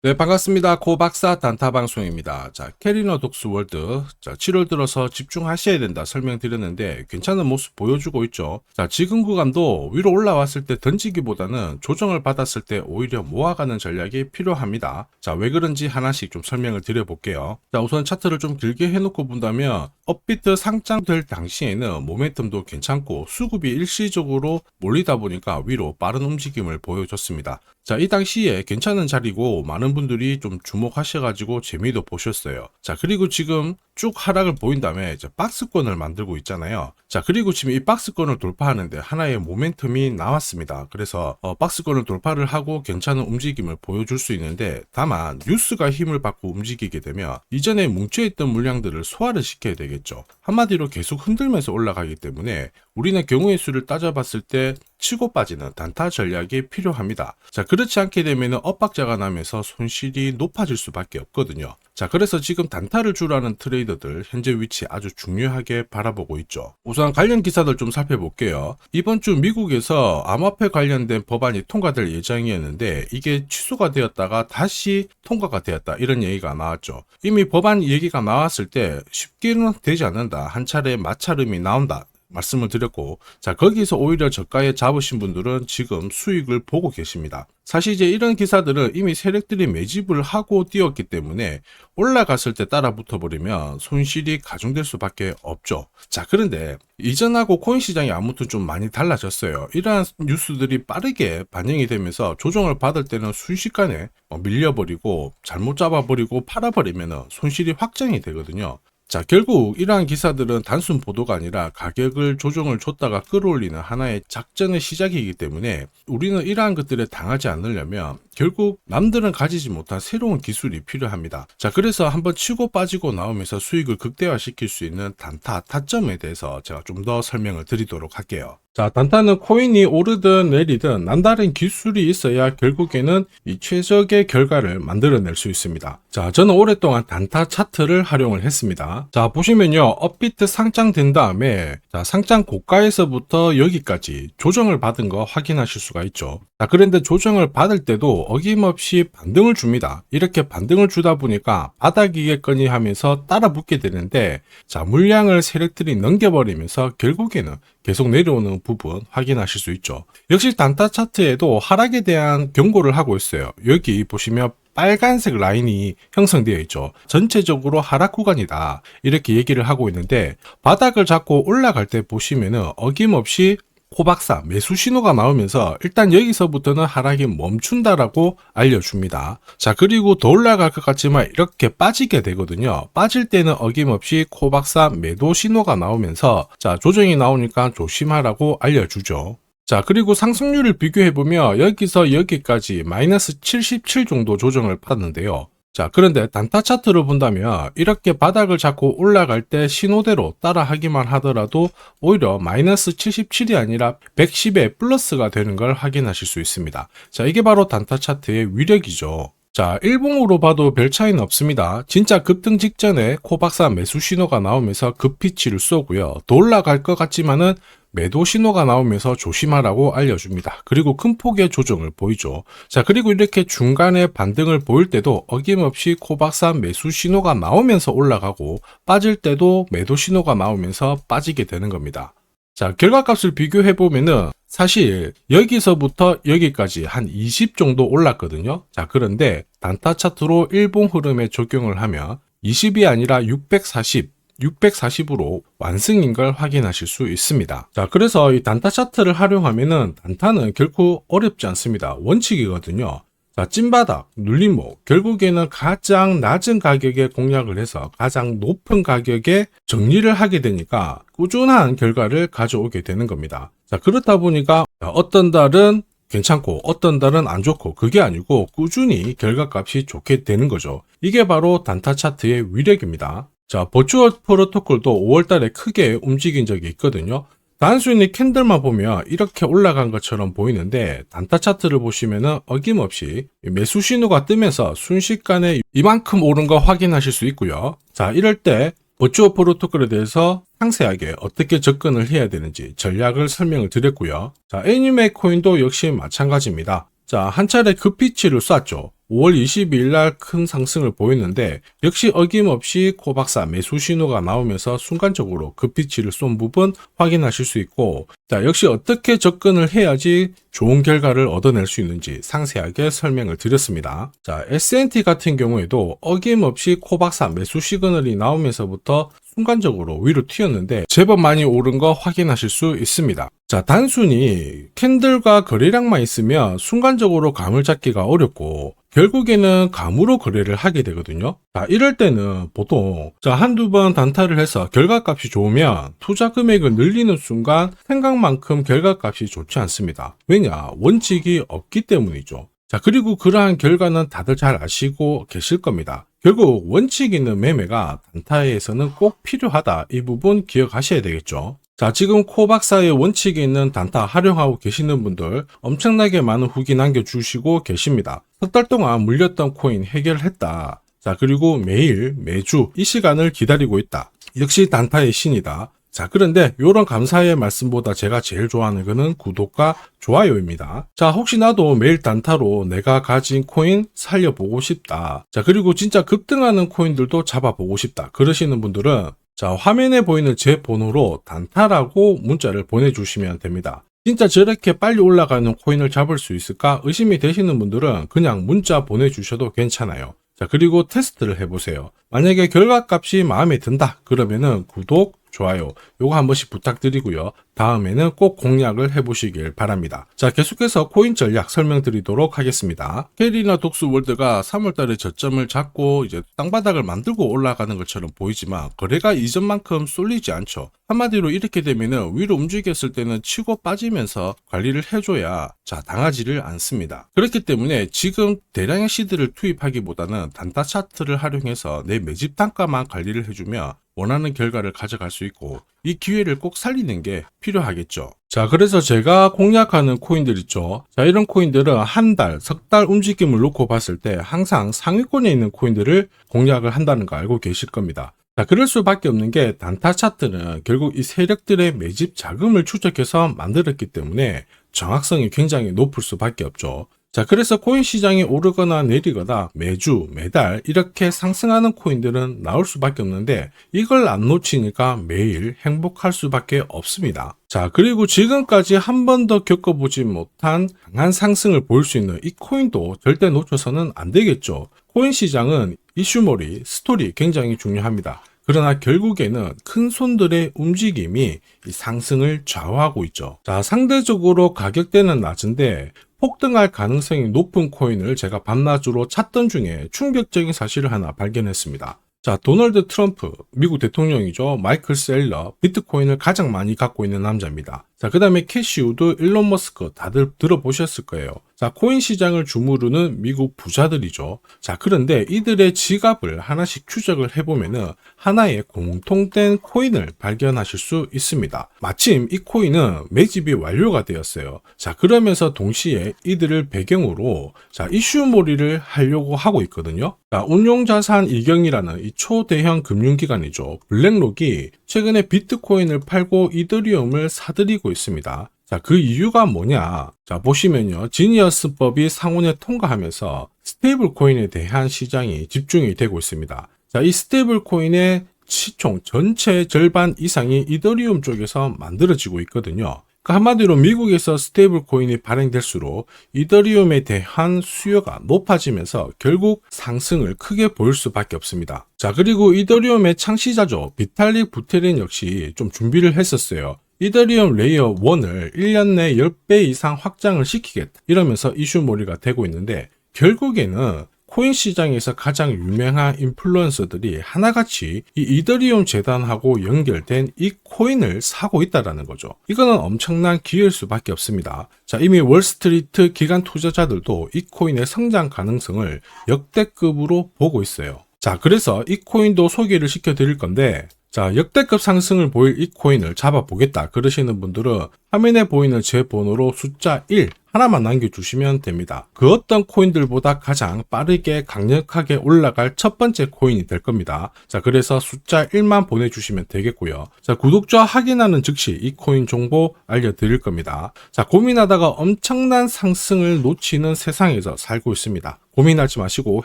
네, 반갑습니다. 고박사 단타 방송입니다. 자, 캐리너 독스 월드. 자, 7월 들어서 집중하셔야 된다 설명드렸는데 괜찮은 모습 보여주고 있죠. 자, 지금 구간도 위로 올라왔을 때 던지기보다는 조정을 받았을 때 오히려 모아가는 전략이 필요합니다. 자, 왜 그런지 하나씩 좀 설명을 드려볼게요. 자, 우선 차트를 좀 길게 해놓고 본다면 업비트 상장될 당시에는 모멘텀도 괜찮고 수급이 일시적으로 몰리다 보니까 위로 빠른 움직임을 보여줬습니다. 자, 이 당시에 괜찮은 자리고 많은 분들이 좀 주목하셔가지고 재미도 보셨어요. 자, 그리고 지금 쭉 하락을 보인 다음에 이제 박스권을 만들고 있잖아요. 자, 그리고 지금 이 박스권을 돌파하는데 하나의 모멘텀이 나왔습니다. 그래서 어, 박스권을 돌파를 하고 괜찮은 움직임을 보여줄 수 있는데 다만 뉴스가 힘을 받고 움직이게 되면 이전에 뭉쳐있던 물량들을 소화를 시켜야 되겠죠. 한마디로 계속 흔들면서 올라가기 때문에 우리는 경우의 수를 따져봤을 때 치고 빠지는 단타 전략이 필요합니다. 자, 그렇지 않게 되면 엇박자가 나면서 손실이 높아질 수밖에 없거든요. 자, 그래서 지금 단타를 주라는 트레이더들 현재 위치 아주 중요하게 바라보고 있죠. 우선 관련 기사들 좀 살펴볼게요. 이번 주 미국에서 암호화폐 관련된 법안이 통과될 예정이었는데 이게 취소가 되었다가 다시 통과가 되었다 이런 얘기가 나왔죠. 이미 법안 얘기가 나왔을 때 쉽게는 되지 않는다. 한 차례 마찰음이 나온다. 말씀을 드렸고, 자, 거기서 오히려 저가에 잡으신 분들은 지금 수익을 보고 계십니다. 사실 이제 이런 기사들은 이미 세력들이 매집을 하고 뛰었기 때문에 올라갔을 때 따라 붙어버리면 손실이 가중될 수밖에 없죠. 자, 그런데 이전하고 코인 시장이 아무튼 좀 많이 달라졌어요. 이러한 뉴스들이 빠르게 반영이 되면서 조정을 받을 때는 순식간에 어, 밀려버리고 잘못 잡아버리고 팔아버리면 손실이 확정이 되거든요. 자, 결국 이러한 기사들은 단순 보도가 아니라 가격을 조정을 줬다가 끌어올리는 하나의 작전의 시작이기 때문에 우리는 이러한 것들에 당하지 않으려면 결국 남들은 가지지 못한 새로운 기술이 필요합니다. 자, 그래서 한번 치고 빠지고 나오면서 수익을 극대화시킬 수 있는 단타, 타점에 대해서 제가 좀 더 설명을 드리도록 할게요. 자, 단타는 코인이 오르든 내리든 남다른 기술이 있어야 결국에는 이 최적의 결과를 만들어낼 수 있습니다. 자, 저는 오랫동안 단타 차트를 활용을 했습니다. 자, 보시면요. 업비트 상장 된 다음에 자, 상장 고가에서부터 여기까지 조정을 받은 거 확인하실 수가 있죠. 자, 그런데 조정을 받을 때도 어김없이 반등을 줍니다. 이렇게 반등을 주다 보니까 바닥이겠거니 하면서 따라 붙게 되는데 자, 물량을 세력들이 넘겨버리면서 결국에는 계속 내려오는 부분 확인하실 수 있죠. 역시 단타 차트에도 하락에 대한 경고를 하고 있어요. 여기 보시면 빨간색 라인이 형성되어 있죠. 전체적으로 하락 구간이다. 이렇게 얘기를 하고 있는데 바닥을 잡고 올라갈 때 보시면은 어김없이 코박사 매수 신호가 나오면서 일단 여기서부터는 하락이 멈춘다라고 알려줍니다. 자 그리고 더 올라갈 것 같지만 이렇게 빠지게 되거든요. 빠질 때는 어김없이 코박사 매도 신호가 나오면서 자 조정이 나오니까 조심하라고 알려주죠. 자, 그리고 상승률을 비교해보면 여기서 여기까지 마이너스 77 정도 조정을 받았는데요. 자, 그런데 단타 차트를 본다면 이렇게 바닥을 잡고 올라갈 때 신호대로 따라하기만 하더라도 오히려 마이너스 77이 아니라 110의 플러스가 되는 걸 확인하실 수 있습니다. 자, 이게 바로 단타 차트의 위력이죠. 자, 일봉으로 봐도 별 차이는 없습니다. 진짜 급등 직전에 코박사 매수 신호가 나오면서 급피치를 쏘고요. 더 올라갈 것 같지만은 매도 신호가 나오면서 조심하라고 알려줍니다. 그리고 큰 폭의 조정을 보이죠. 자, 그리고 이렇게 중간에 반등을 보일 때도 어김없이 코박사 매수 신호가 나오면서 올라가고 빠질 때도 매도 신호가 나오면서 빠지게 되는 겁니다. 자, 결과값을 비교해 보면은 사실 여기서부터 여기까지 한 20 정도 올랐거든요. 자, 그런데 단타 차트로 일봉 흐름에 적용을 하면 20이 아니라 640, 640으로 완승인 걸 확인하실 수 있습니다. 자, 그래서 이 단타 차트를 활용하면은 단타는 결코 어렵지 않습니다. 원칙이거든요. 자, 찐바닥, 눌림목, 결국에는 가장 낮은 가격에 공략을 해서 가장 높은 가격에 정리를 하게 되니까 꾸준한 결과를 가져오게 되는 겁니다. 자, 그렇다 보니까 어떤 달은 괜찮고 어떤 달은 안 좋고 그게 아니고 꾸준히 결과값이 좋게 되는 거죠. 이게 바로 단타 차트의 위력입니다. 자, 버추얼 프로토콜도 5월달에 크게 움직인 적이 있거든요. 단순히 캔들만 보면 이렇게 올라간 것처럼 보이는데 단타 차트를 보시면은 어김없이 매수 신호가 뜨면서 순식간에 이만큼 오른 거 확인하실 수 있고요. 자, 이럴 때 버추어 프로토콜에 대해서 상세하게 어떻게 접근을 해야 되는지 전략을 설명을 드렸고요. 자, 애니메 코인도 역시 마찬가지입니다. 자, 한 차례 급피치를 쐈죠. 5월 22일 날 큰 상승을 보였는데 역시 어김없이 코박사 매수 신호가 나오면서 순간적으로 급비치를 쏜 부분 확인하실 수 있고 자 역시 어떻게 접근을 해야지 좋은 결과를 얻어낼 수 있는지 상세하게 설명을 드렸습니다. 자 S&T 같은 경우에도 어김없이 코박사 매수 시그널이 나오면서부터 순간적으로 위로 튀었는데 제법 많이 오른 거 확인하실 수 있습니다. 자, 단순히 캔들과 거래량만 있으면 순간적으로 감을 잡기가 어렵고 결국에는 감으로 거래를 하게 되거든요. 자, 이럴 때는 보통 자, 한두 번 단타를 해서 결과값이 좋으면 투자 금액을 늘리는 순간 생각만큼 결과값이 좋지 않습니다. 왜냐? 원칙이 없기 때문이죠. 자, 그리고 그러한 결과는 다들 잘 아시고 계실 겁니다. 결국 원칙 있는 매매가 단타에서는 꼭 필요하다. 이 부분 기억하셔야 되겠죠. 자, 지금 코박사의 원칙이 있는 단타 활용하고 계시는 분들 엄청나게 많은 후기 남겨주시고 계십니다. 석 달 동안 물렸던 코인 해결했다. 자, 그리고 매일, 매주 이 시간을 기다리고 있다. 역시 단타의 신이다. 자, 그런데 이런 감사의 말씀보다 제가 제일 좋아하는 거는 구독과 좋아요입니다. 자, 혹시 나도 매일 단타로 내가 가진 코인 살려보고 싶다. 자, 그리고 진짜 급등하는 코인들도 잡아보고 싶다. 그러시는 분들은 자, 화면에 보이는 제 번호로 단타라고 문자를 보내주시면 됩니다. 진짜 저렇게 빨리 올라가는 코인을 잡을 수 있을까 의심이 되시는 분들은 그냥 문자 보내주셔도 괜찮아요. 자, 그리고 테스트를 해보세요. 만약에 결과값이 마음에 든다. 그러면은 구독, 좋아요. 요거 한 번씩 부탁드리고요. 다음에는 꼭 공략을 해보시길 바랍니다. 자, 계속해서 코인 전략 설명드리도록 하겠습니다. 캐리나 독수 월드가 3월달에 저점을 잡고 이제 땅바닥을 만들고 올라가는 것처럼 보이지만 거래가 이전만큼 쏠리지 않죠. 한마디로 이렇게 되면은 위로 움직였을 때는 치고 빠지면서 관리를 해줘야 자 당하지를 않습니다. 그렇기 때문에 지금 대량의 시드를 투입하기보다는 단타 차트를 활용해서 내 매집 단가만 관리를 해주면 원하는 결과를 가져갈 수 있고 이 기회를 꼭 살리는 게 필요하겠죠. 자, 그래서 제가 공략하는 코인들 있죠. 자, 이런 코인들은 한 달, 석 달 움직임을 놓고 봤을 때 항상 상위권에 있는 코인들을 공략을 한다는 거 알고 계실 겁니다. 자, 그럴 수밖에 없는 게 단타 차트는 결국 이 세력들의 매집 자금을 추적해서 만들었기 때문에 정확성이 굉장히 높을 수밖에 없죠. 자, 그래서 코인 시장이 오르거나 내리거나 매주, 매달 이렇게 상승하는 코인들은 나올 수밖에 없는데 이걸 안 놓치니까 매일 행복할 수밖에 없습니다. 자, 그리고 지금까지 한 번도 겪어보지 못한 강한 상승을 보일 수 있는 이 코인도 절대 놓쳐서는 안 되겠죠. 코인 시장은 이슈몰이, 스토리 굉장히 중요합니다. 그러나 결국에는 큰 손들의 움직임이 이 상승을 좌우하고 있죠. 자, 상대적으로 가격대는 낮은데 폭등할 가능성이 높은 코인을 제가 밤낮으로 찾던 중에 충격적인 사실을 하나 발견했습니다. 자, 도널드 트럼프, 미국 대통령이죠. 마이클 셀러, 비트코인을 가장 많이 갖고 있는 남자입니다. 자, 그 다음에 캐시우드, 일론 머스크 다들 들어보셨을 거예요. 자, 코인 시장을 주무르는 미국 부자들이죠. 자, 그런데 이들의 지갑을 하나씩 추적을 해보면은 하나의 공통된 코인을 발견하실 수 있습니다. 마침 이 코인은 매집이 완료가 되었어요. 자, 그러면서 동시에 이들을 배경으로 자, 이슈몰이를 하려고 하고 있거든요. 자, 운용자산 이경이라는 이 초대형 금융기관이죠. 블랙록이 최근에 비트코인을 팔고 이더리움을 사들이고 있습니다. 자, 그 이유가 뭐냐? 자, 보시면요. 지니어스법이 상원에 통과하면서 스테이블 코인에 대한 시장이 집중이 되고 있습니다. 자, 이 스테이블 코인의 시총 전체 절반 이상이 이더리움 쪽에서 만들어지고 있거든요. 그 한마디로 미국에서 스테이블 코인이 발행될수록 이더리움에 대한 수요가 높아지면서 결국 상승을 크게 보일 수밖에 없습니다. 자, 그리고 이더리움의 창시자죠. 비탈릭 부테린 역시 좀 준비를 했었어요. 이더리움 레이어 1을 1년 내 10배 이상 확장을 시키겠다. 이러면서 이슈몰이가 되고 있는데 결국에는 코인 시장에서 가장 유명한 인플루언서들이 하나같이 이 이더리움 재단하고 연결된 이 코인을 사고 있다라는 거죠. 이거는 엄청난 기회일 수밖에 없습니다. 자, 이미 월스트리트 기관 투자자들도 이 코인의 성장 가능성을 역대급으로 보고 있어요. 자, 그래서 이 코인도 소개를 시켜 드릴 건데, 자, 역대급 상승을 보일 이 코인을 잡아보겠다 그러시는 분들은 화면에 보이는 제 번호로 숫자 1 하나만 남겨주시면 됩니다. 그 어떤 코인들보다 가장 빠르게 강력하게 올라갈 첫 번째 코인이 될 겁니다. 자, 그래서 숫자 1만 보내주시면 되겠고요. 자, 구독자 확인하는 즉시 이 코인 정보 알려드릴 겁니다. 자, 고민하다가 엄청난 상승을 놓치는 세상에서 살고 있습니다. 고민하지 마시고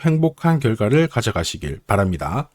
행복한 결과를 가져가시길 바랍니다.